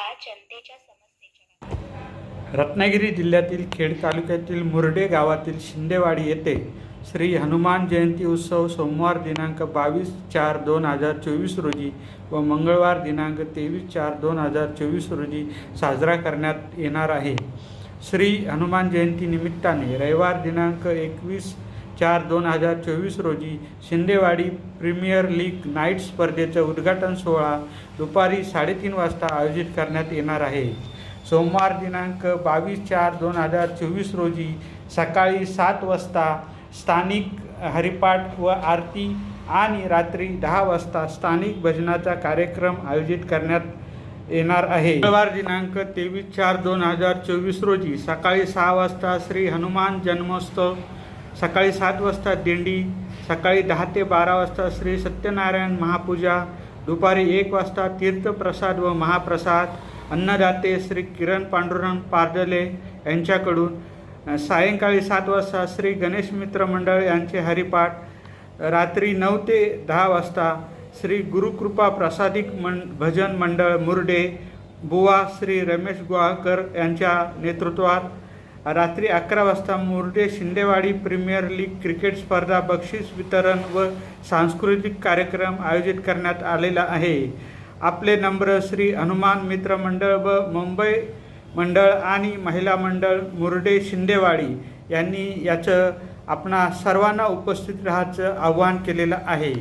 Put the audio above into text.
जनतेच्या समस्येच्या रत्नागिरी जिल्ह्यातील खेड तालुक्यातील मुर्डे गावातील शिंदेवाडी येथे श्री हनुमान जयंती उत्सव सोमवार दिनांक बावीस चार दोन हजार चोवीस रोजी व मंगळवार दिनांक तेवीस चार दोन हजार चोवीस रोजी साजरा करण्यात येणार आहे. श्री हनुमान जयंती निमित्ताने रविवार दिनांक एकवीस चार दोन हजार चोवीस रोजी शिंदेवाडी प्रीमियर लीग नाईट स्पर्धेचं उद्घाटन सोहळा दुपारी साडेतीन वाजता आयोजित करण्यात येणार आहे. सोमवार दिनांक बावीस चार दोन हजार चोवीस रोजी सकाळी सात वाजता स्थानिक हरिपाठ व आरती आणि रात्री दहा वाजता स्थानिक भजनाचा कार्यक्रम आयोजित करण्यात येणार आहे. मंगळवार दिनांक तेवीस चार दोन हजार चोवीस रोजी सकाळी सहा वाजता श्री हनुमान जन्मोत्सव सकाळी सात वाजता दिंडी सकाळी दहा ते बारा वाजता श्री सत्यनारायण महापूजा दुपारी एक वाजता तीर्थप्रसाद व महाप्रसाद अन्नदाते श्री किरण पांडुरंग पारदले यांच्याकडून सायंकाळी सात वाजता श्री गणेश मित्र मंडळ यांचे हरिपाठ रात्री नऊ ते दहा वाजता श्री गुरुकृपा प्रसादिक मं भजन मंडळ मुर्डे बुवा श्री रमेश गुहाकर यांच्या नेतृत्वात रात्री अकरा वाजता Murde Shindewadi premier league cricket स्पर्धा बक्षीस वितरण व सांस्कृतिक कार्यक्रम आयोजित करण्यात आलेला आहे. आपले नम्र श्री हनुमान मित्र मंडळ व मुंबई मंडळ आणि महिला मंडळ मुर्डे शिंदेवाडी यांनी याचं आपणा सर्वांना उपस्थित राहायचं आवाहन केलेलं आहे.